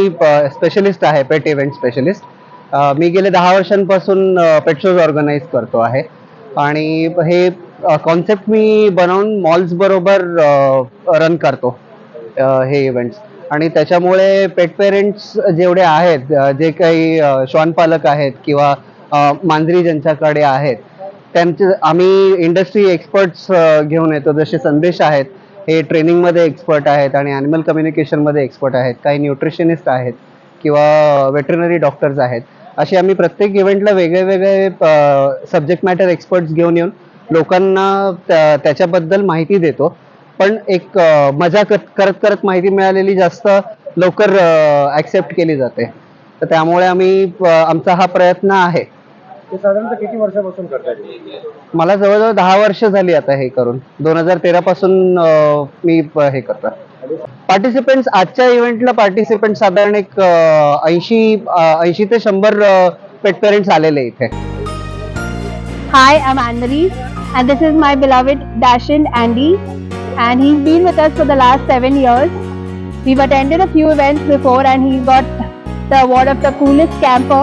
मी specialist आहे पेट event specialist मी गेले दहा वर्षांपासून पेट शोज ऑर्गनाईज करतो आहे. आणि हे कॉन्सेप्ट मी बनवून मॉल्स बरोबर रन करतो हे इव्हेंट्स आणि त्याच्यामुळे पेट पेरेंट्स जेवढे आहेत जे काही श्वान पालक आहेत किंवा मांजरी ज्यांच्याकडे आहेत त्यांचे आम्ही इंडस्ट्री एक्सपर्ट्स घेऊन येतो. जसे संदेश आहेत हे ट्रेनिंगमध्ये एक्सपर्ट आहेत आणि ॲनिमल कम्युनिकेशनमध्ये एक्सपर्ट आहेत. काही न्यूट्रिशनिस्ट आहेत किंवा वेटरनरी डॉक्टर्स आहेत. असे आम्ही प्रत्येक इव्हेंटला वेगळे वेगळे सब्जेक्ट मॅटर एक्सपर्ट्स घेऊन येऊन लोकांना त्या- त्याच्याबद्दल माहिती देतो. पण एक मजा करत करत करत माहिती मिळालेली जास्त लवकर ॲक्सेप्ट केली जाते. तर त्यामुळे आम्ही आमचा हा प्रयत्न आहे. ते साधारणतः किती वर्षापासून करतात मला जवळजवळ दहा वर्ष झाली आता हे करून दोन हजार तेरा पासून अ, मी प- हे करतो पार्टिसिपेंट्स आजच्या इव्हेंटला पार्टिसिपेंट साधारण एक ऐंशी ऐंशी ते शंभर पेट पेरेंट्स आलेले इथे Hi, I'm Annalise, and this is my beloved Dashin Andy, and he's been with us for the last seven years. We've attended a few events before, and he got the award of the coolest camper,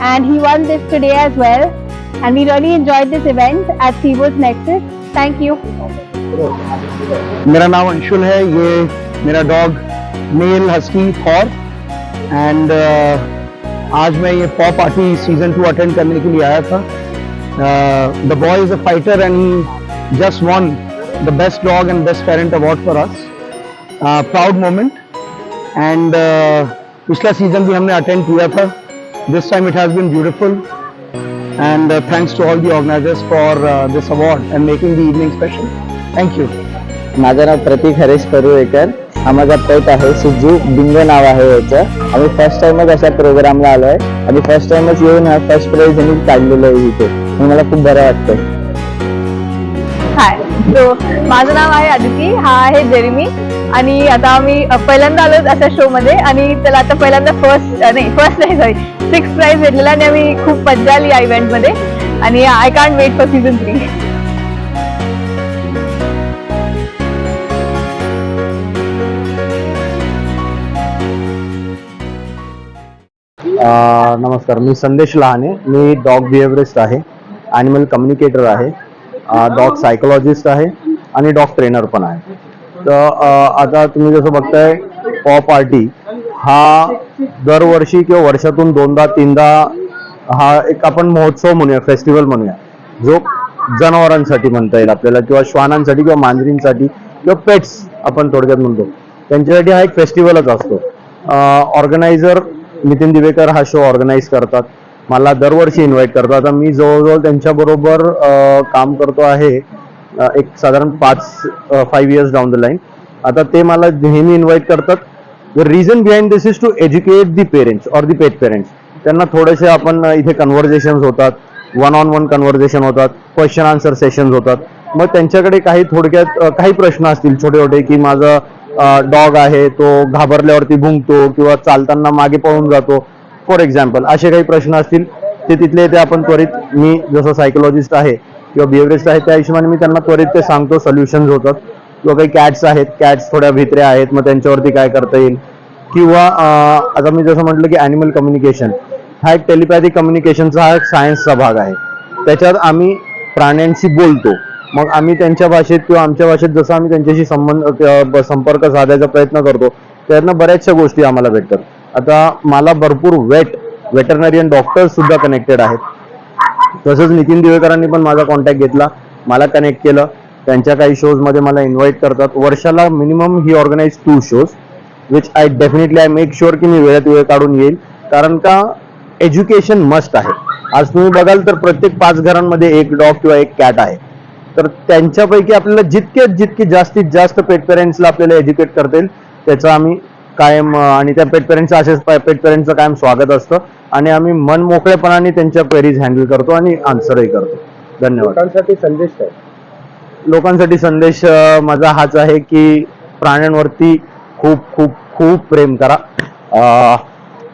and he won this today as well. And we really enjoyed this event at Seabo's Nexus. Thank you. मेरा नाम अंशुल है ये मेरा dog male husky Thor and आज मैं ये पॉ party season to attend करने के लिए आया था the boy is a fighter and he just won the best dog and best parent award for us proud moment and uh, पिछला सीजन भी हमने अटेंड किया था This time it has been beautiful. And uh, thanks to all the organizers for uh, this award and making the evening special. Thank you. माझं नाव प्रतीक हरेश परुळेकर. हा माझा पेट आहे Suju Bingo नाव आहे याचं. आम्ही फर्स्ट टाइमच अशा प्रोग्रामला आलोय. आणि फर्स्ट टाइमच येऊन हा फर्स्ट प्राईज यांनी काढलेलं आहे इथे. मला खूप बरं वाटतं हाय. सो माझं नाव आहे आदिती. हा आहे जेरिमी. आणि आता आम्ही पहिल्यांदा आलो अशा शो मध्ये आणि त्याला आता पहिल्यांदा फर्स्ट नाही फर्स्ट नाही सॉरी सिक्स प्राइज भेटलेला आणि आम्ही खूप मजा आली या इव्हेंटमध्ये आणि I can't wait for season three नमस्कार. मी संदेश लहाने. मी डॉग बिहेवरिस्ट आहे. ॲनिमल कम्युनिकेटर आहे. डॉग सायकोलॉजिस्ट आहे आणि डॉग ट्रेनर पण आहे. तर आता तुम्ही जसं बघताय पॉ पार्टी हा दरवर्षी किंवा वर्षातून दोनदा तीनदा हा एक आपण महोत्सव म्हणूया फेस्टिवल म्हणूया. जो जनावरांसाठी म्हणता येईल आपल्याला किंवा श्वानांसाठी किंवा मांजरींसाठी किंवा पेट्स आपण थोडक्यात म्हणतो. त्यांच्यासाठी हा एक फेस्टिवलच असतो. ऑर्गनायझर नितीन दिवेकर हा शो ऑर्गनाईज करतात. मला दरवर्षी इन्व्हाइट करतात आता मी जवळजवळ त्यांच्याबरोबर काम करतो आहे एक साधारण पाच five years down the line आता ते मला नेहमी इन्व्हाइट करतात. The reason behind this is to educate the parents or the pet parents त्यांना थोडेसे आपण इथे कन्व्हर्जेशन होतात वन ऑन वन कन्व्हर्जेशन होतात क्वेश्चन आन्सर सेशन्स होतात. मग त्यांच्याकडे काही थोडक्यात काही प्रश्न असतील छोटे छोटे की माझं डॉग आहे तो घाबरल्यावरती भुंकतो किंवा चालताना मागे पळून जातो. फॉर एक्झाम्पल असे काही प्रश्न असतील ते तिथले ते आपण त्वरित मी जसं सायकोलॉजिस्ट आहे किंवा बिहेवियरिस्ट आहे त्या हिशोबाने मी त्यांना त्वरित ते सांगतो सोल्युशन्स होतात. किंवा काही कॅट्स आहेत कॅट्स थोड्या भित्र्या आहेत मग त्यांच्यावरती काय करता येईल? किंवा आता मी जसं म्हटलं की अॅनिमल कम्युनिकेशन हा एक टेलिपॅथिक कम्युनिकेशनचा हा एक सायन्सचा भाग आहे. त्याच्यात आम्ही प्राण्यांशी बोलतो. मग आम्ही त्यांच्या भाषेत किंवा आमच्या भाषेत जसं आम्ही त्यांच्याशी संबंध संपर्क साधायचा प्रयत्न करतो त्यातनं बऱ्याचशा गोष्टी आम्हाला भेटतात. आता मला भरपूर वेट वेटरनरियन डॉक्टर्स सुद्धा कनेक्टेड आहेत. तसंच नितीन दिवेकरांनी पण माझा कॉन्टॅक्ट घेतला. मला कनेक्ट केलं. त्यांच्या काही शोजमध्ये मला इन्व्हाइट करतात. वर्षाला minimum he organise two shows which I definitely I make sure की मी वेळेत वेळ काढून येईल. कारण का एज्युकेशन मस्ट आहे. आज तुम्ही बघाल तर प्रत्येक पाच घरांमध्ये एक डॉग किंवा एक कॅट आहे. तर त्यांच्यापैकी आपल्याला जितके जितके जास्तीत जास्त पेट पेरेंट्सला आपल्याला एज्युकेट करता येईल त्याचा आम्ही कायम आणि त्या पेट पेरेंट्सचं असेच पेट पेरेंट्सचं कायम स्वागत असतं. आणि आम्ही मन मोकळेपणाने त्यांच्या क्वेरीज हँडल करतो आणि आन्सरही करतो. धन्यवाद. लोकांसाठी संदेश काय? लोकांसाठी संदेश अं, माझा हाच आहे की प्राण्यांवरती खूप खूप खूप प्रेम करा. अं,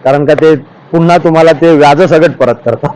कारण का ते पुन्हा तुम्हाला ते व्याज सगळं परत करतात.